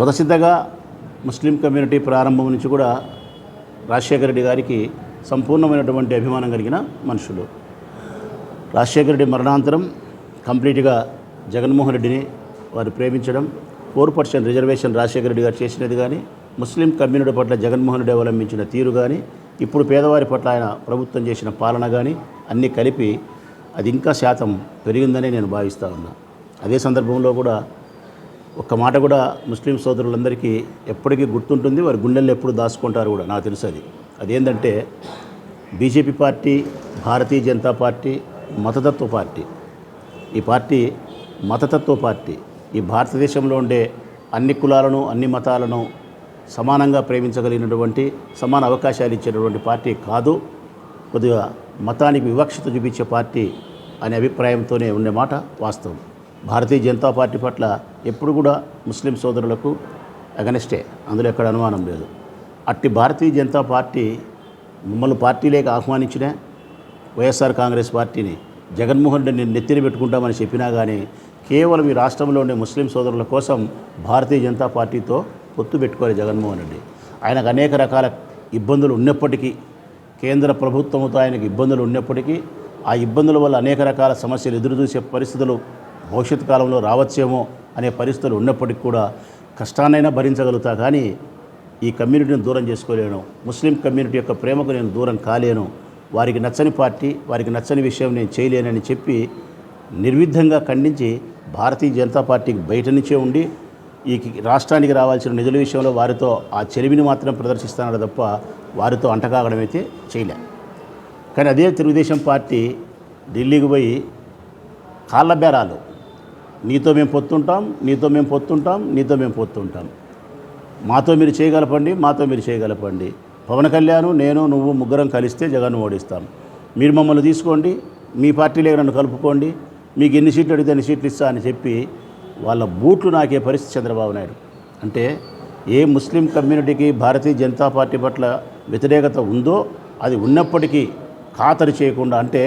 స్వతసిద్ధగా Muslim community ప్రారంభం నుంచి కూడా రాజశేఖర రెడ్డి గారికి సంపూర్ణమైనటువంటి అభిమానం కలిగిన మనుషులు. రాజశేఖర రెడ్డి మరణాంతరం కంప్లీట్గా జగన్మోహన్ రెడ్డిని వారు ప్రేమించడం four percent reservation Rajasekhara Reddy garu చేసినది కానీ ముస్లిం కమ్యూనిటీ పట్ల జగన్మోహన్ రెడ్డి అవలంబించిన తీరు కానీ ఇప్పుడు పేదవారి పట్ల ఆయన ప్రభుత్వం చేసిన పాలన కానీ అన్నీ కలిపి అది ఇంకా శాతం పెరిగిందని నేను భావిస్తూ ఉన్నా. అదే సందర్భంలో కూడా ఒక్క మాట కూడా ముస్లిం సోదరులందరికీ ఎప్పటికీ గుర్తుంటుంది వారి గుండెల్లో ఎప్పుడు దాచుకుంటారు కూడా. నాకు తెలుసు అది. అదేంటంటే BJP party Bharatiya Janata party మతతత్వ పార్టీ. ఈ పార్టీ మతతత్వ పార్టీ. ఈ భారతదేశంలో ఉండే అన్ని కులాలను అన్ని మతాలను సమానంగా ప్రేమించగలిగినటువంటి సమాన అవకాశాలు ఇచ్చేటటువంటి పార్టీ కాదు. కొద్దిగా మతానికి వివక్షత చూపించే పార్టీ అనే అభిప్రాయంతోనే ఉండే మాట వాస్తవం. భారతీయ జనతా పార్టీ పట్ల ఎప్పుడు కూడా ముస్లిం సోదరులకు అగనెస్టే అందులో ఎక్కడ అనుమానం లేదు. అట్టి భారతీయ జనతా పార్టీ మిమ్మల్ని పార్టీలోకి ఆహ్వానించిన వైఎస్ఆర్ కాంగ్రెస్ పార్టీని జగన్మోహన్ రెడ్డిని నెత్తిన పెట్టుకుంటామని చెప్పినా కానీ కేవలం ఈ రాష్ట్రంలో ఉండే ముస్లిం సోదరుల కోసం భారతీయ జనతా పార్టీతో పొత్తు పెట్టుకోవాలి జగన్మోహన్ రెడ్డి. ఆయనకు అనేక రకాల ఇబ్బందులు ఉన్నప్పటికీ కేంద్ర ప్రభుత్వంతో ఆయనకు ఇబ్బందులు ఉన్నప్పటికీ ఆ ఇబ్బందుల వల్ల అనేక రకాల సమస్యలు ఎదురుచూసే పరిస్థితులు భవిష్యత్ కాలంలో రావచ్చేమో అనే పరిస్థితులు ఉన్నప్పటికీ కూడా కష్టాన్నైనా భరించగలుగుతా కానీ ఈ కమ్యూనిటీని దూరం చేసుకోలేను. ముస్లిం కమ్యూనిటీ యొక్క ప్రేమకు నేను దూరం కాలేను. వారికి నచ్చని పార్టీ వారికి నచ్చని విషయం నేను చేయలేనని చెప్పి నిర్విద్ధంగా ఖండించి భారతీయ జనతా పార్టీకి బయట నుంచే ఉండి ఈ రాష్ట్రానికి రావాల్సిన నిధుల విషయంలో వారితో ఆ చెలిమిని మాత్రం ప్రదర్శిస్తున్నాడు తప్ప వారితో అంటకాగడం అయితే చేయలే. కానీ అదే తెలుగుదేశం పార్టీ ఢిల్లీకి పోయి కాళ్ళ బేరాలు నీతో మేము పొత్తుంటాం నీతో మేము పొత్తుంటాం నీతో మేము పొత్తుంటాం. మాతో మీరు చేయగలపండి మాతో మీరు చేయగలపండి. పవన్ కళ్యాణ్ నేను నువ్వు ముగ్గురం కలిస్తే జగన్ ఓడిస్తాం. మీరు మమ్మల్ని తీసుకోండి మీ పార్టీలో నన్ను కలుపుకోండి మీకు ఎన్ని సీట్లు అడిగితే ఎన్ని సీట్లు ఇస్తా అని చెప్పి వాళ్ళ బూట్లు నాకే పరిస్థితి చంద్రబాబు నాయుడు. అంటే ఏ ముస్లిం కమ్యూనిటీకి భారతీయ జనతా పార్టీ పట్ల వ్యతిరేకత ఉందో అది ఉన్నప్పటికీ ఖాతరు చేయకుండా అంటే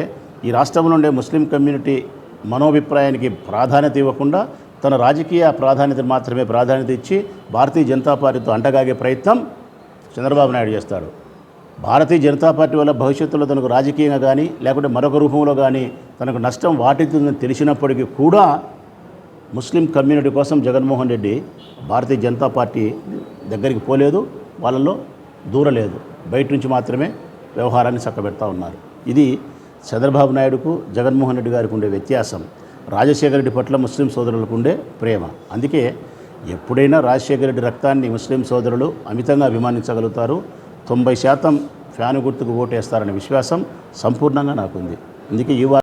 ఈ రాష్ట్రంలో ఉండే ముస్లిం కమ్యూనిటీ మనోభిప్రాయానికి ప్రాధాన్యత ఇవ్వకుండా తన రాజకీయ ప్రాధాన్యత మాత్రమే ప్రాధాన్యత ఇచ్చి భారతీయ జనతా పార్టీతో అంటగాగే ప్రయత్నం చంద్రబాబు నాయుడు చేస్తాడు. భారతీయ జనతా పార్టీ వల్ల భవిష్యత్తులో తనకు రాజకీయంగా కానీ లేకుంటే మరొక రూపంలో కానీ తనకు నష్టం వాటిల్తుందని తెలిసినప్పటికీ కూడా ముస్లిం కమ్యూనిటీ కోసం జగన్మోహన్ రెడ్డి భారతీయ జనతా పార్టీ దగ్గరికి పోలేదు వాళ్ళలో దూరలేదు. బయట నుంచి మాత్రమే వ్యవహారాన్ని చక్కబెడతా ఉన్నారు. ఇది చంద్రబాబు నాయుడుకు జగన్మోహన్ రెడ్డి గారికి ఉండే వ్యత్యాసం రాజశేఖర రెడ్డి పట్ల ముస్లిం సోదరులకు ఉండే ప్రేమ. అందుకే ఎప్పుడైనా రాజశేఖర రెడ్డి రక్తాన్ని ముస్లిం సోదరులు అమితంగా అభిమానించగలుగుతారు. తొంభై శాతం ఫ్యాను గుర్తుకు ఓటేస్తారనే విశ్వాసం సంపూర్ణంగా నాకుంది. అందుకే ఈ